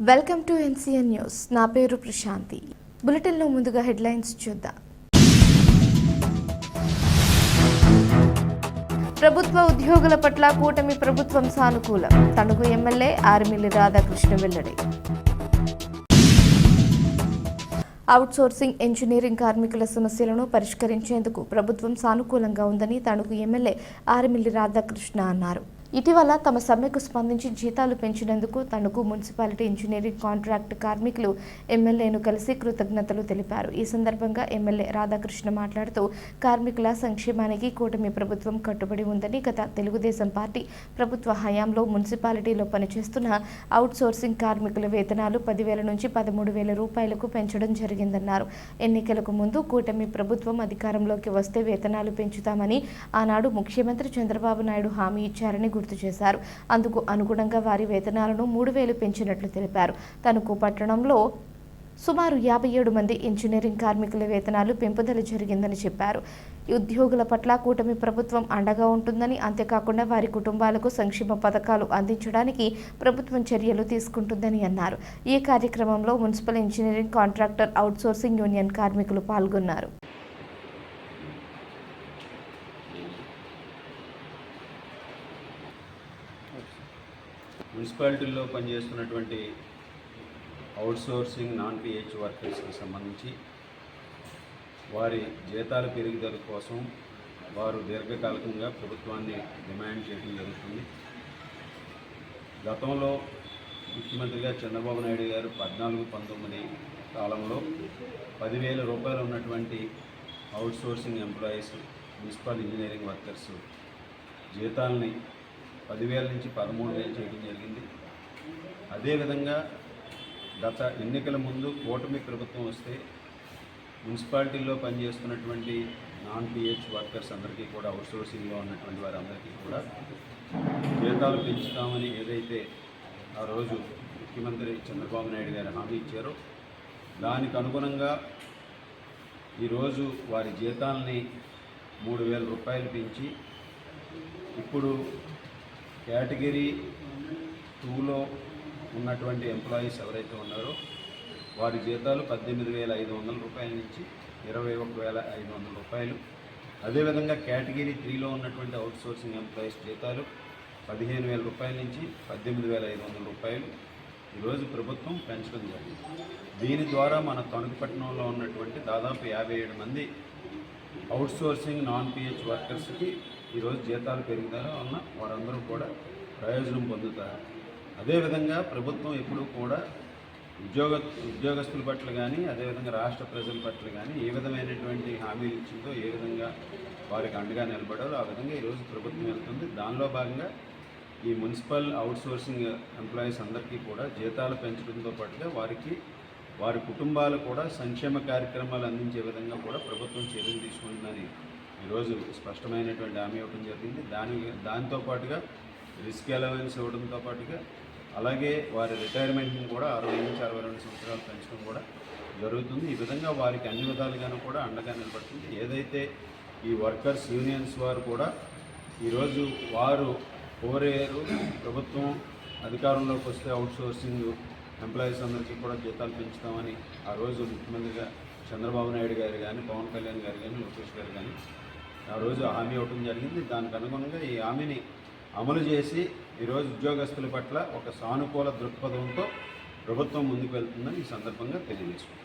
Welcome to NCN news. నా పేరు ప్రశాంతి. బులెటిన్లో ముందుగా హెడ్లైన్స్ చూద్దాం. ప్రభుత్వ ఉద్యోగుల పట్ల కూటమి ప్రభుత్వం సానుకూలం. తణుకు ఎమ్మెల్యే ఆర్మిల్లి రాధాకృష్ణ వెల్లడి. అవుట్సోర్సింగ్ ఇంజనీరింగ్ కార్మికుల సమస్యలను పరిష్కరించేందుకు ప్రభుత్వం సానుకూలంగా ఉందని తణుకు ఎమ్మెల్యే ఆర్మిల్లి రాధాకృష్ణ అన్నారు. ఇటీవల తమ సమ్మెకు స్పందించి జీతాలు పెంచినందుకు తణుకు మున్సిపాలిటీ ఇంజనీరింగ్ కాంట్రాక్ట్ కార్మికులు ఎమ్మెల్యేను కలిసి కృతజ్ఞతలు తెలిపారు. ఈ సందర్భంగా ఎమ్మెల్యే రాధాకృష్ణ మాట్లాడుతూ కార్మికుల సంక్షేమానికి కూటమి ప్రభుత్వం కట్టుబడి ఉందని గత తెలుగుదేశం పార్టీ ప్రభుత్వ హయాంలో మున్సిపాలిటీలో పనిచేస్తున్న అవుట్సోర్సింగ్ కార్మికుల వేతనాలు పదివేల నుంచి పదమూడు వేల రూపాయలకు పెంచడం జరిగిందన్నారు. ఎన్నికలకు ముందు కూటమి ప్రభుత్వం అధికారంలోకి వస్తే వేతనాలు పెంచుతామని ఆనాడు ముఖ్యమంత్రి చంద్రబాబు నాయుడు హామీ ఇచ్చారని గుర్తు చేశారు. అందుకు అనుగుణంగా వారి వేతనాలను మూడు వేలు పెంచినట్లు తెలిపారు. తణుకు పట్టణంలో సుమారు యాభై ఏడు మంది ఇంజనీరింగ్ కార్మికుల వేతనాలు పెంపుదల జరిగిందని చెప్పారు. ఉద్యోగుల పట్ల కూటమి ప్రభుత్వం అండగా ఉంటుందని అంతేకాకుండా వారి కుటుంబాలకు సంక్షేమ పథకాలు అందించడానికి ప్రభుత్వం చర్యలు తీసుకుంటుందని అన్నారు. ఈ కార్యక్రమంలో municipal engineering contractor outsourcing union కార్మికులు పాల్గొన్నారు. మున్సిపాలిటీల్లో పనిచేస్తున్నటువంటి అవుట్సోర్సింగ్ నాన్ పిహెచ్ వర్కర్స్కి సంబంధించి వారి జీతాల పెరుగుదల కోసం వారు దీర్ఘకాలికంగా ప్రభుత్వాన్ని డిమాండ్ చేయడం జరుగుతుంది. గతంలో ముఖ్యమంత్రిగా చంద్రబాబు నాయుడు గారు పద్నాలుగు పంతొమ్మిది కాలంలో పదివేల రూపాయలు ఉన్నటువంటి outsourcing employees municipal engineering workers జీతాలని పదివేల నుంచి పదమూడు వేలు చేయడం జరిగింది. అదేవిధంగా గత ఎన్నికల ముందు కూటమి ప్రభుత్వం వస్తే మున్సిపాలిటీల్లో పనిచేస్తున్నటువంటి నాన్ పిహెచ్ వర్కర్స్ అందరికీ కూడా అవుట్సోర్సింగ్లో ఉన్నటువంటి వారందరికీ కూడా జీతాలు పెంచుతామని ఏదైతే ఆ రోజు ముఖ్యమంత్రి చంద్రబాబు నాయుడు గారు హామీ ఇచ్చారో దానికి అనుగుణంగా ఈరోజు వారి జీతాలని మూడు వేల రూపాయలు పెంచి ఇప్పుడు కేటగిరీ టూలో ఉన్నటువంటి ఎంప్లాయీస్ ఎవరైతే ఉన్నారో వారి జీతాలు పద్దెనిమిది వేల ఐదు వందల రూపాయల నుంచి ఇరవై ఒక వేల ఐదు వందల రూపాయలు. అదేవిధంగా కేటగిరీ త్రీలో ఉన్నటువంటి అవుట్సోర్సింగ్ ఎంప్లాయీస్ జీతాలు పదిహేను వేల రూపాయల నుంచి పద్దెనిమిది వేల ఐదు వందల రూపాయలు. ఈరోజు ప్రభుత్వం పెంచడం జరిగింది దీని ద్వారా మన తణుకుపట్నంలో ఉన్నటువంటి దాదాపు యాభై ఏడు మంది అవుట్సోర్సింగ్ నాన్ పిహెచ్ వర్కర్స్కి ఈరోజు జీతాలు పెరుగుదల ఉన్న వారందరూ కూడా ప్రయోజనం పొందుతారు. అదేవిధంగా ప్రభుత్వం ఎప్పుడూ కూడా ఉద్యోగ ఉద్యోగస్తుల పట్ల కానీ అదేవిధంగా రాష్ట్ర ప్రజల పట్ల కానీ ఏ విధమైనటువంటి హామీలు ఇచ్చిందో ఏ విధంగా వారికి అండగా నిలబడాలో ఆ విధంగా ఈరోజు ప్రభుత్వం వెళ్తుంది. దానిలో భాగంగా ఈ మున్సిపల్ అవుట్సోర్సింగ్ ఎంప్లాయీస్ అందరికీ కూడా జీతాలు పెంచడంతో పాటుగా వారికి వారి కుటుంబాలు కూడా సంక్షేమ కార్యక్రమాలు అందించే విధంగా కూడా ప్రభుత్వం చర్యలు తీసుకుంటుందని ఈరోజు స్పష్టమైనటువంటి హామీ ఇవ్వడం జరిగింది. దాని దానితో పాటుగా రిస్క్ అలవెన్స్ ఇవ్వడంతో పాటుగా అలాగే వారి రిటైర్మెంట్ని కూడా అరవై నుంచి అరవై రెండు సంవత్సరాలు పెంచడం కూడా జరుగుతుంది. ఈ విధంగా వారికి అన్ని విధాలుగాను కూడా అండగా నిలబడుతుంది. ఏదైతే ఈ వర్కర్స్ యూనియన్స్ వారు కూడా ఈరోజు వారు కోరేరు ప్రభుత్వం అధికారంలోకి వస్తే అవుట్సోర్సింగ్ ఎంప్లాయీస్ అందరికీ కూడా జీతాలు పెంచుతామని ఆ రోజు ముఖ్యమంత్రిగా చంద్రబాబు నాయుడు గారు కానీ పవన్ కళ్యాణ్ గారు కానీ లోకేష్ గారు కానీ ఆ రోజు హామీ ఇవ్వటం జరిగింది. దానికి అనుగుణంగా ఈ హామీని అమలు చేసి ఈరోజు ఉద్యోగస్తుల పట్ల ఒక సానుకూల దృక్పథంతో ప్రభుత్వం ముందుకు వెళ్తుందని ఈ సందర్భంగా తెలియజేసుకుంటాం